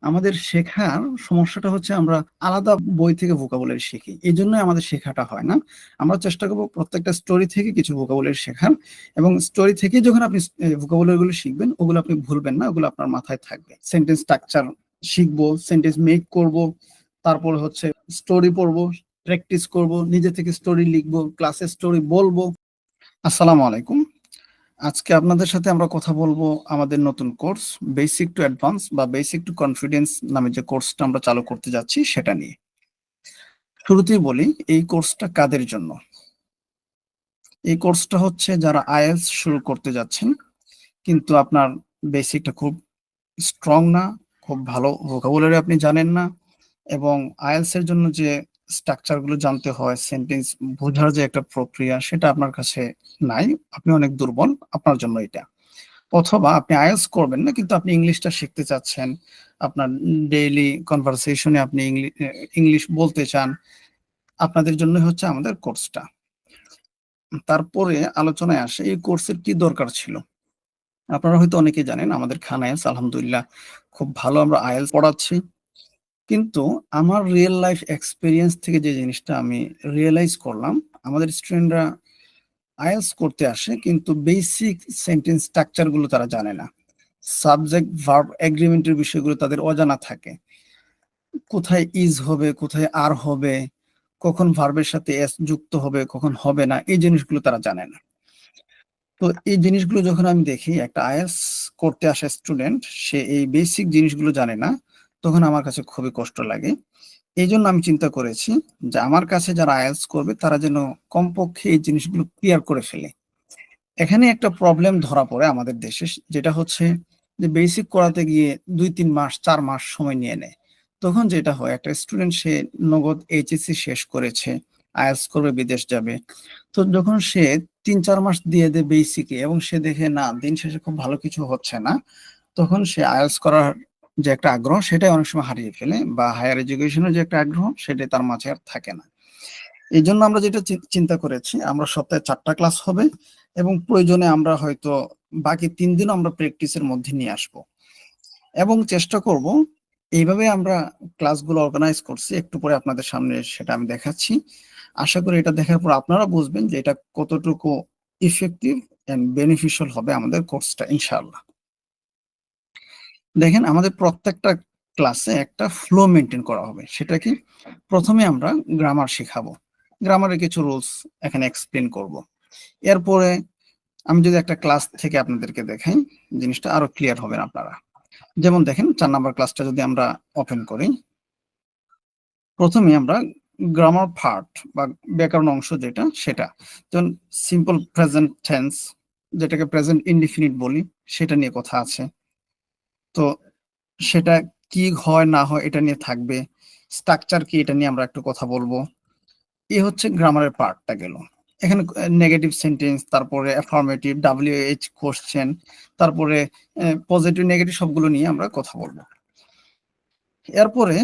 আমাদের শেখার সমস্যাটা হচ্ছে আমরা আলাদা বই থেকে ভোকাবুলারি শিখি। এই জন্যই আমাদের শেখাটা হয় না। আমরা চেষ্টা করব প্রত্যেকটা স্টোরি থেকে কিছু ভোকাবুলারি শেখার এবং স্টোরি থেকেই যখন আপনি এ ভোকাবুলারি গুলো শিখবেন, ওগুলো আপনি ভুলবেন না। ওগুলো আপনার মাথায় থাকবে। সেন্টেন্স স্ট্রাকচার শিখব, সেন্টেন্স মেক করব। তারপরে হচ্ছে স্টোরি পড়ব, প্র্যাকটিস করব, নিজে থেকে স্টোরি লিখব, ক্লাসে স্টোরি বলব। আসসালামু আলাইকুম। আজকে আপনাদের সাথে আমরা কথা বলব আমাদের নতুন কোর্স বেসিক টু অ্যাডভান্স বা বেসিক টু কনফিডেন্স নামে যে কোর্সটা আমরা চালু করতে যাচ্ছি সেটা নিয়ে। শুরুতেই বলি এই কোর্সটা কাদের জন্য? এই কোর্সটা হচ্ছে যারা আইএলটিএস শুরু করতে যাচ্ছেন কিন্তু আপনার বেসিকটা খুব স্ট্রং না, খুব ভালো ভোকাবুলারি আপনি জানেন না এবং আইএলটিএস এর জন্য যে স্ট্রাকচারগুলো জানতে হয়, সেন্টেন্স বোঝার যে একটা প্রক্রিয়া সেটা আপনার কাছে নাই। আপনি অনেক দুর্বল, আপনার জন্য এটা। অথবা আপনি আইএলটিএস করবেন না কিন্তু আপনি ইংলিশটা শিখতে চাচ্ছেন। আপনার ডেইলি কনভারসেশন আপনি ইংলি ইংলিশ বলতে চান। আপনাদের জন্যই হচ্ছে আমাদের কোর্সটা। তারপরে আলোচনায় আসে এই কোর্সের কি দরকার ছিল? আপনারা হয়তো অনেকে জানেন আমাদের খান আইএলটিএস আলহামদুলিল্লাহ খুব ভালো আমরা আইএলটিএস পড়াচ্ছি। কিন্তু আমার রিয়েল লাইফ এক্সপিরিয়েন্স থেকে যে জিনিসটা আমি রিয়েলাইজ করলাম, আমাদের স্টুডেন্টরা আইএলটিএস করতে আসে কিন্তু বেসিক সেন্টেন্স স্ট্রাকচারগুলো তারা জানে না। সাবজেক্ট ভার্ব এগ্রিমেন্টের বিষয়গুলো তাদের অজানা থাকে। কোথায় ইজ হবে, কোথায় আর হবে, কখন ভার্বের সাথে এস যুক্ত হবে, কখন হবে না এই জিনিসগুলো তারা জানে না। তো এই জিনিসগুলো যখন আমি দেখি একটা আইএলটিএস করতে আসা স্টুডেন্ট সে এই বেসিক জিনিসগুলো জানে না, তখন আমার কাছে খুবই কষ্ট লাগে। এই জন্য আমি চিন্তা করেছি যে আমার কাছে যারা আইএলটিএস করবে তারা যেন কমপক্ষে এই জিনিসগুলো ক্লিয়ার করে ফেলে। এখানে একটা প্রবলেম ধরা পড়ে আমাদের দেশে যেটা হচ্ছে যে বেসিক করাতে গিয়ে ২-৩ মাস চার মাস সময় নিয়ে নেয়। তখন যেটা হয় একটা স্টুডেন্ট সে নগদ এইচএসসি শেষ করেছে, আইএলটিএস করবে বিদেশ যাবে। তো যখন সে ৩-৪ মাস দিয়ে দেয় বেসিকে এবং সে দেখে না দিন শেষে খুব ভালো কিছু হচ্ছে না, তখন সে আইএলটিএস করার যে একটা আগ্রহ সেটাই অনেক সময় হারিয়ে ফেলে বা হায়ার এডুকেশন এর যে একটা আগ্রহ সেটাই তার মাঝে আর থাকে না। এই জন্য আমরা যেটা চিন্তা করেছি, আমরা সপ্তাহে চারটা ক্লাস হবে এবং প্রয়োজনে আমরা হয়তো বাকি তিন দিনও আমরা প্র্যাকটিসের মধ্যে নিয়ে আসব। এবং চেষ্টা করব এইভাবে আমরা ক্লাসগুলো অর্গানাইজ করছি। একটু পরে আপনাদের সামনে সেটা আমি দেখাচ্ছি। আশা করি এটা দেখার পর আপনারা বুঝবেন যে এটা কতটুকু ইফেক্টিভ অ্যান্ড বেনিফিশিয়াল হবে আমাদের কোর্সটা ইনশাআল্লাহ। দেখেন আমাদের প্রত্যেকটা ক্লাসে একটা ফ্লো মেইনটেইন করা হবে। সেটা কি? প্রথমে আমরা গ্রামার শিখাবো। গ্রামারের কিছু রুলস এখানে এক্সপ্লেন করব। এরপরে আমি যদি একটা ক্লাস থেকে আপনাদেরকে দেখাই, জিনিসটা আরও ক্লিয়ার হবেন আপনারা। যেমন দেখেন চার নাম্বার ক্লাসটা যদি আমরা ওপেন করি। প্রথমে আমরা গ্রামার পার্ট বা ব্যাকরণ অংশ যেটা সেটা। যেমন সিম্পল প্রেজেন্ট টেন্স যেটাকে প্রেজেন্ট ইনডিফিনিট বলি সেটা নিয়ে কথা আছে। তো সেটা কি হয় না হয় এটা নিয়ে থাকবে। স্ট্রাকচার কি এটা নিয়ে আমরা একটু কথা বলব। এ হচ্ছে গ্রামারের পার্টটা গেল। এখানে নেগেটিভ সেন্টেন্স তারপরে অ্যাফার্মেটিভ, WH কোশ্চেন তারপরে পজিটিভ নেগেটিভ সবগুলো নিয়ে আমরা কথা বলব। এরপরে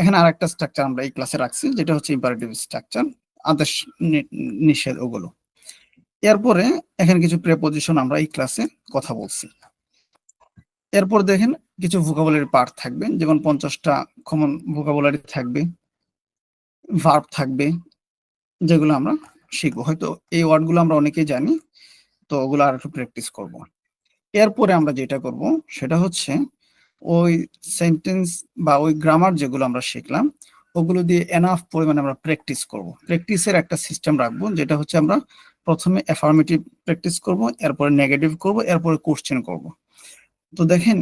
এখানে আরেকটা স্ট্রাকচার আমরা এই ক্লাসে রাখছি যেটা হচ্ছে ইম্পারেটিভ স্ট্রাকচার আদেশ নিষেধ ওগুলো। এরপরে এখানে কিছু প্রিপোজিশন আমরা এই ক্লাসে কথা বলছি। এরপর দেখেন কিছু ভোকাবুলারি পার্ট থাকবে যেমন ৫০ টা কমন ভোকাবুলারি থাকবে। ভার্ব থাকবে যেগুলো আমরা শিখব। হয়তো এই ওয়ার্ডগুলো আমরা অনেকেই জানি। তো ওগুলো আরেকটু প্র্যাকটিস করব। এরপরে আমরা যেটা করব সেটা হচ্ছে ওই সেন্টেন্স বা ওই গ্রামার যেগুলো আমরা শিখলাম ওগুলো দিয়ে এনাফ পরিমাণে আমরা প্র্যাকটিস করব। প্র্যাকটিসের একটা সিস্টেম রাখব যেটা হচ্ছে আমরা প্রথমে অ্যাফার্মেটিভ প্র্যাকটিস করব, এরপরে নেগেটিভ করব, এরপরে কোশ্চেন করব। তো দেখেন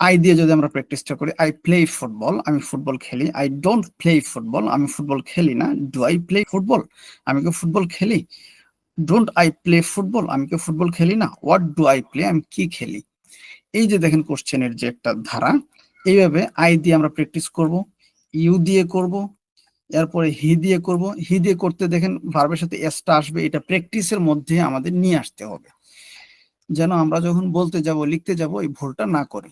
আই দিয়ে যদি আমরা প্র্যাকটিসটা করি, আই প্লে ফুটবল আমি ফুটবল খেলি। আই ডোন্ট প্লে ফুটবল আমি ফুটবল খেলি না। ডু আই প্লে ফুটবল আমি কি ফুটবল খেলি? ডোন্ট আই প্লে ফুটবল আমি কি ফুটবল খেলি না? হোয়াট ডু আই প্লে আমি কি খেলি? এই যে দেখেন কোশ্চেনের যে একটা ধারা এইভাবে আই দিয়ে আমরা প্র্যাকটিস করব, ইউ দিয়ে করব, এরপরে হি দিয়ে করব। হি দিয়ে করতে দেখেন ভার্বের সাথে এসটা আসবে এটা প্র্যাকটিসের মধ্যে আমাদের নিয়ে আসতে হবে। যেন আমরা যখন বলতে যাব, লিখতে যাব এই ভুলটা না করি।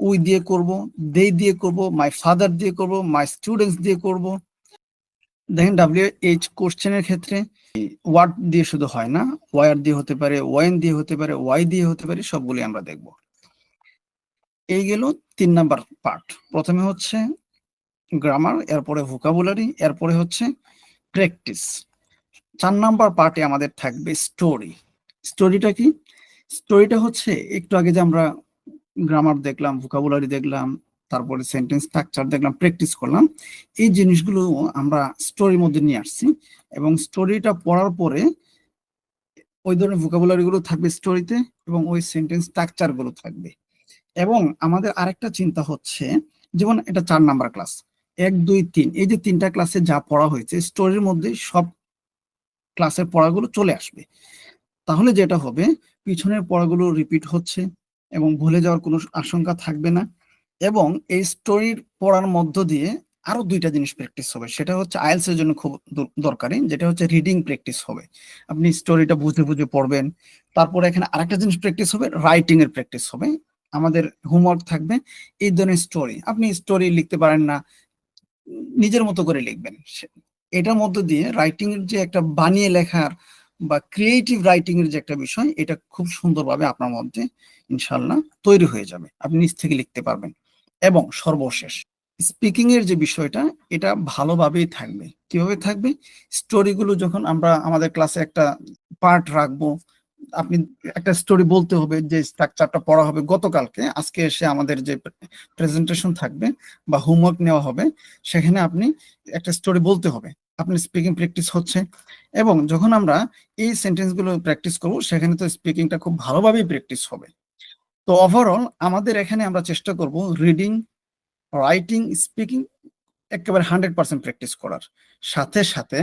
উই দিয়ে করব, দে দিয়ে করব, মাই ফাদার দিয়ে করব, মাই স্টুডেন্টস দিয়ে করব। দেখেন ডাব্লিউ এইচ কোশ্চেনের ক্ষেত্রে হোয়াট দিয়ে শুধু হয় না, ওয়্যার দিয়ে হতে পারে, ওয়েন দিয়ে হতে পারে, ওয়াই দিয়ে হতে পারে সবগুলি আমরা দেখব। এই গেল তিন নাম্বার পার্ট প্রথমে হচ্ছে গ্রামার এরপরে ভোকাবুলারি এরপরে হচ্ছে প্র্যাকটিস চার নাম্বার পার্টে আমাদের থাকবে স্টোরি স্টোরিটা কি স্টোরিটা হচ্ছে, একটু আগে যে আমরা গ্রামার দেখলাম ভোকাবুলারি দেখলাম, তারপরে সেন্টেন্স স্ট্রাকচার দেখলাম প্র্যাকটিস করলাম, এই জিনিসগুলো আমরা স্টোরির মধ্যে নিয়ে আসছি এবং স্টোরিটা পড়ার পরে ওই ধরনের ভোকাবুলারি গুলো থাকবে স্টোরিতে এবং ওই সেন্টেন্স স্ট্রাকচারগুলো থাকবে। এবং আমাদের আরেকটা চিন্তা হচ্ছে, যেমন এটা চার নাম্বার ক্লাস এক, দুই, তিন, এই যে তিনটা ক্লাসে যা পড়া হয়েছে স্টোরির মধ্যে সব ক্লাসের পড়াগুলো চলে আসবে। তাহলে যেটা হবে, পিছনের পড়াগুলো রিপিট হচ্ছে এবং ভুলে যাওয়ার কোনো আশঙ্কা থাকবে না এবং এই স্টোরির পড়ার মধ্য দিয়ে আরও দুইটা জিনিস প্র্যাকটিস হবে। সেটা হচ্ছে আইএলস এর জন্য খুব দর- দরকারি, যেটা হচ্ছে রিডিং প্র্যাকটিস হবে। আপনি স্টোরিটা বুঝে বুঝে পড়বেন। তারপরে এখানে আরেকটা জিনিস প্র্যাকটিস হবে রাইটিং এর প্র্যাকটিস হবে। আমাদের হোমওয়ার্ক থাকবে এই ধরনের স্টোরি আপনি স্টোরি লিখতে পারেন না, নিজের মতো করে লিখবেন। এটার মধ্য দিয়ে রাইটিং এর যে একটা বানিয়ে লেখার বা ক্রিয়েটিভ রাইটিং এর যে একটা বিষয়, এটা খুব সুন্দরভাবে আপনার মধ্যে ইনশাল্লাহ তৈরি হয়ে যাবে। আপনি নিজ থেকে লিখতে পারবেন। এবং সর্বশেষ স্পিকিং এর যে বিষয়টা, এটা ভালোভাবেই থাকবে। কীভাবে থাকবে? স্টোরিগুলো যখন আমরা আমাদের ক্লাসে একটা পার্ট রাখব, আপনি একটা স্টোরি বলতে হবে যে স্ট্রাকচারটা পড়া হবে গতকালকে, আজকে এসে আমাদের যে প্রেজেন্টেশন থাকবে বা হোমওয়ার্ক নেওয়া হবে, সেখানে আপনি একটা স্টোরি বলতে হবে। আপনি স্পিকিং প্র্যাকটিস হচ্ছে। এবং যখন আমরা এই সেন্টেন্সগুলো প্র্যাকটিস করব, সেখানে তো স্পিকিংটা খুব ভালোভাবেই প্র্যাকটিস হবে। তো ওভারঅল আমাদের এখানে আমরা চেষ্টা করব রিডিং রাইটিং স্পিকিং একেবারে হান্ড্রেড পার্সেন্ট প্র্যাকটিস করার। সাথে সাথে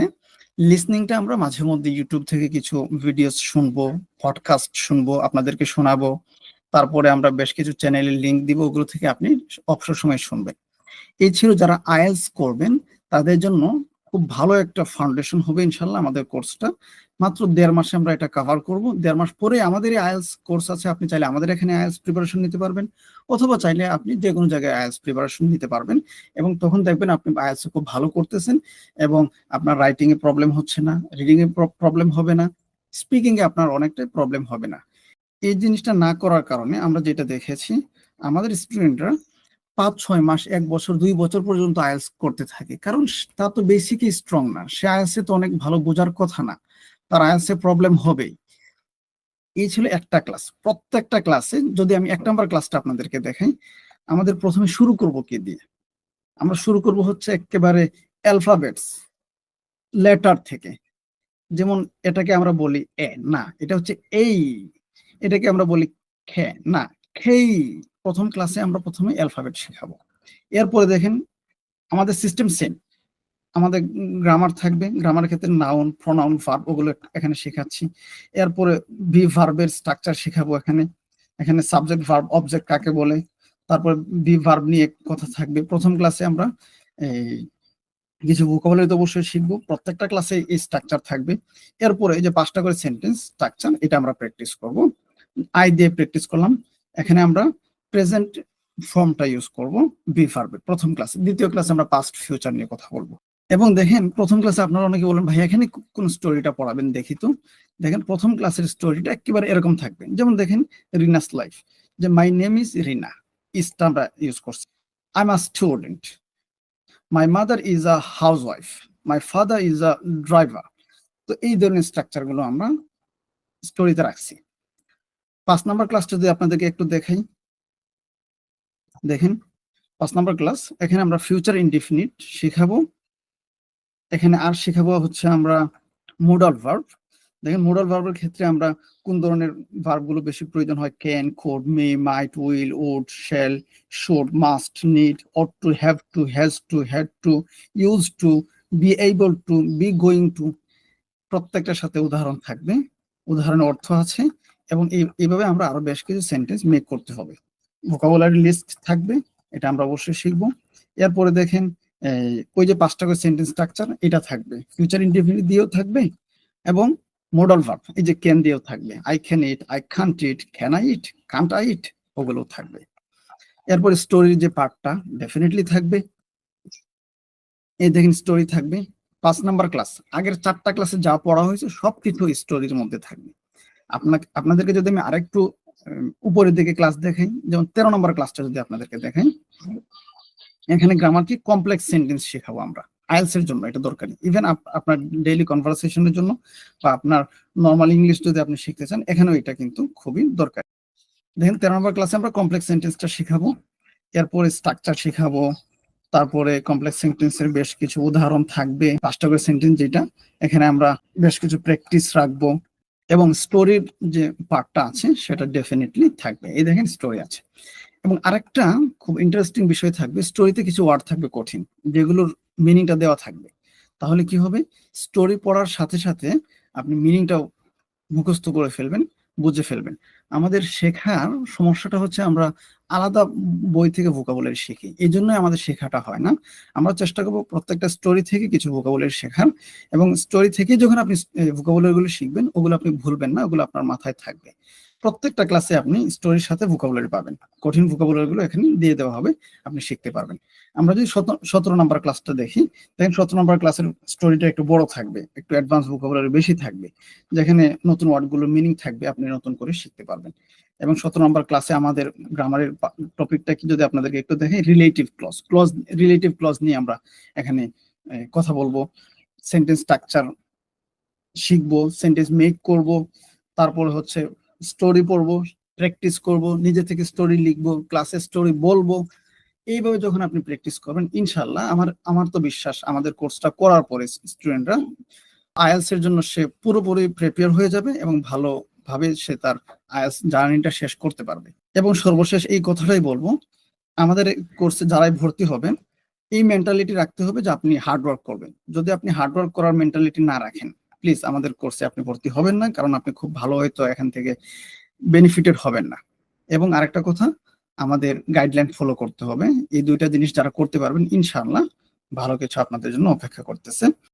লিসনিংটা আমরা মাঝে মধ্যে ইউটিউব থেকে কিছু ভিডিও শুনব পডকাস্ট শুনব, আপনাদেরকে শোনাবো। তারপরে আমরা বেশ কিছু চ্যানেলের লিংক দিব, ওগুলো থেকে আপনি অবসর সময় শুনবেন। এই ছিল যারা আইএলস করবেন, তাদের জন্য খুব ভালো একটা ফাউন্ডেশন হবে ইনশাল্লাহ আমাদের কোর্সটা মাত্র দেড় মাসে আমরা এটা কভার করব। দেড় মাস পরে আমাদের আইএলস কোর্স আছে, আপনি চাইলে আমাদের এখানে আইএলস প্রিপারেশন নিতে পারবেন, অথবা চাইলে আপনি যে কোনো জায়গায় আইএলস প্রিপারেশন নিতে পারবেন। এবং তখন দেখবেন আপনি আইএলস খুব ভালো করতেছেন এবং আপনার রাইটিং এ প্রবলেম হচ্ছে না রিডিং এ প্রবলেম হবে না স্পিকিং এ আপনার অনেকটাই প্রবলেম হবে না। এই জিনিসটা না করার কারণে আমরা যেটা দেখেছি, আমাদের স্টুডেন্টরা পাঁচ, ছয় মাস, এক বছর, দুই বছর পর্যন্ত আইএলস করতে থাকে। কারণ তা তো বেসিকই স্ট্রং না। সে আইএলস তো অনেক ভালো বোঝার কথা না। তার আইএলস এ প্রবলেম হবেই। এই ছিল একটা ক্লাস প্রত্যেকটা ক্লাসে যদি আমি এক নম্বর ক্লাসটা আপনাদেরকে দেখাই, আমাদের প্রথমে শুরু করব কি দিয়ে? আমরা শুরু করব হচ্ছে একেবারে অ্যালফাবেটস লেটার থেকে। যেমন এটাকে আমরা বলি এ না। এটা হচ্ছে এই এটাকে আমরা বলি খে না। খেই প্রথম ক্লাসে আমরা প্রথমে অ্যালফাবেট শেখাবো। এরপরে দেখেন, আমাদের সিস্টেম সেম আমাদের গ্রামার থাকবে। গ্রামারের ক্ষেত্রে নাউন প্রনাউন ভার্ব ওগুলো এখানে শেখাচ্ছি। এরপরে বি ভার্বের স্ট্রাকচার শেখাবো এখানে। এখানে সাবজেক্ট ভার্ব অবজেক্ট কাকে বলে? তারপর বি ভার্ব নিয়ে কথা থাকবে। প্রথম ক্লাসে আমরা এই কিছু ভোকাবুলারি তো অবশ্যই শিখব। প্রত্যেকটা ক্লাসে এই স্ট্রাকচার থাকবে। এরপরে এই যে পাঁচটা করে সেন্টেন্স স্ট্রাকচার এটা আমরা প্র্যাকটিস করব। আই দিয়ে প্র্যাকটিস করলাম। এখানে আমরা প্রেজেন্ট ফর্মটা ইউজ করব বি ভার্বের প্রথম ক্লাসে দ্বিতীয় ক্লাসে আমরা পাস্ট ফিউচার নিয়ে কথা বলব। এবং দেখেন, প্রথম ক্লাসে আপনারা অনেকে বলেন ভাই, এখানে কোন স্টোরিটা পড়াবেন দেখি তো? দেখেন, প্রথম ক্লাসের স্টোরিটা একেবারে এরকম থাকবে। যেমন দেখেন রিনাস লাইফ যে মাই নেম ইজ রিনা ইসটা আমরা ইউজ করছি। I am a student my mother is a housewife my father is a driver তো এই ধরনের স্ট্রাকচারগুলো আমরা স্টোরিতে রাখছি। পাঁচ নাম্বার ক্লাসটা যদি আপনাদেরকে একটু দেখাই। দেখেন, পাঁচ নাম্বার ক্লাস, এখানে আমরা ফিউচার ইনডিফিনিট শেখাবো। এখানে আর শেখাবো হচ্ছে আমরা মোডাল ভার্ব দেখেন মোডাল ভার্বের ক্ষেত্রে আমরা কোন ধরনের ভার্বগুলো বেশি প্রয়োজন হয়? Can could may might will would shall should must need ought to have to has to had to used to be able to be going to প্রত্যেকটার সাথে উদাহরণ থাকবে। উদাহরণের অর্থ আছে। এবং এই- এইভাবে আমরা আরও বেশ কিছু সেন্টেন্স মেক করতে হবে। ভোকাবুলারি লিস্ট থাকবে, এটা আমরা অবশ্যই শিখব। এরপরে দেখেন ওই যে পাঁচটা করে সেন্টেন্স স্ট্রাকচার এটা থাকবে। ফিউচার ইনডিফিনিট দিয়েও থাকবে এবং মোডাল ভার্ব এই যে ক্যান দিয়েও থাকবে। I can eat I can't eat can I eat can't I eat ওগুলো থাকবে। এরপরে স্টোরির যে পার্টটা ডেফিনেটলি থাকবে। এই দেখেন স্টোরি থাকবে। পাঁচ নাম্বার ক্লাস আগের চারটা ক্লাসে যা পড়া হয়েছে, সবকিছু স্টোরির মধ্যে থাকবে। আপনাকে, আপনাদেরকে যদি আমি আরেকটু উপরের দিকে ক্লাস দেখাই যেমন তেরো নম্বর ক্লাসটা যদি আপনাদেরকে দেখাই এখানে গ্রামার কি? কমপ্লেক্স সেন্টেন্স শেখাবো আমরা। আইএলস এর জন্য এটা দরকারি। ইভেন আপনার ডেইলি কনভারসেশনের জন্য বা আপনার নর্মাল ইংলিশ যদি আপনি শিখতে চান, এখানেও এটা কিন্তু খুবই দরকারি। দেখেন, তেরো নম্বর ক্লাসে আমরা কমপ্লেক্স সেন্টেন্সটা শেখাবো। এরপরে স্ট্রাকচার শেখাবো। তারপরে কমপ্লেক্স সেন্টেন্সের বেশ কিছু উদাহরণ থাকবে। পাঁচটা করে সেন্টেন্স যেটা, এখানে আমরা বেশ কিছু প্র্যাকটিস রাখব। এবং স্টোরির যে পার্টটা আছে, সেটা ডেফিনেটলি থাকবে। এই দেখেন স্টোরি আছে। এবং আরেকটা খুব ইন্টারেস্টিং বিষয় থাকবে স্টোরিতে কিছু ওয়ার্ড থাকবে কঠিন, যেগুলোর মিনিংটা দেওয়া থাকবে। তাহলে কি হবে? স্টোরি পড়ার সাথে সাথে আপনি মিনিংটাও মুখস্থ করে ফেলবেন, বুঝে ফেলবেন। আমাদের শেখার সমস্যাটা হচ্ছে আমরা আলাদা বই থেকে ভোকাবুলারি শিখি। এই জন্যই আমাদের শেখাটা হয় না। আমরা চেষ্টা করব প্রত্যেকটা স্টোরি থেকে কিছু ভোকাবুলারি শেখার এবং স্টোরি থেকে যখন আপনি ভোকাবলেরগুলো শিখবেন, ওগুলো আপনি ভুলবেন না, ওগুলো আপনার মাথায় থাকবে। প্রত্যেকটা ক্লাসে আপনি স্টোরির সাথে ভোকাবুলারি পাবেন। কঠিন ভোকাবুলারি গুলো এখানে দিয়ে দেওয়া হবে, আপনি শিখতে পারবেন। আমরা যদি সতেরো নম্বর ক্লাসটা দেখি, দেখেন সতেরো নম্বর ক্লাসের স্টোরিটা একটু বড় থাকবে, একটু অ্যাডভান্স ভোকাবুলারি বেশি থাকবে, যেখানে নতুন ওয়ার্ডগুলোর মিনিং থাকবে, আপনি নতুন করে শিখতে পারবেন। এবং সতেরো নম্বর ক্লাসে আমাদের গ্রামারের টপিকটা কি যদি আপনাদেরকে একটু দেখে relative clause clause relative clause নিয়ে আমরা এখানে কথা বলব। সেন্টেন্স স্ট্রাকচার শিখব সেন্টেন্স মেক করব, তারপরে হচ্ছে স্টোরি পড়ব প্র্যাকটিস করব, নিজে থেকে স্টোরি লিখব ক্লাসে স্টোরি বলব। এইভাবে যখন আপনি প্র্যাকটিস করবেন, ইনশাল্লাহ আমার আমার তো বিশ্বাস আমাদের কোর্সটা করার পরে স্টুডেন্টরা আইএলস এর জন্য সে পুরোপুরি প্রিপেয়ার হয়ে যাবে এবং ভালোভাবে সে তার আইএলস জার্নিটা শেষ করতে পারবে। এবং সর্বশেষ এই কথাটাই বলব, আমাদের কোর্সে যারাই ভর্তি হবেন, এই মেন্টালিটি রাখতে হবে যে আপনি হার্ড ওয়ার্ক করবেন। যদি আপনি হার্ড ওয়ার্ক করার মেন্টালিটি না রাখেন প্লিজ আমাদের কোর্সে আপনি ভর্তি হবেন না, কারণ আপনি খুব ভালো হয়তো এখান থেকে বেনিফিটেড হবেন না। এবং আরেকটা কথা, আমাদের গাইডলাইন ফলো করতে হবে। এই দুইটা জিনিস যারা করতে পারবেন, ইনশাআল্লাহ ভালো কিছু আপনাদের জন্য অপেক্ষা করতেছে।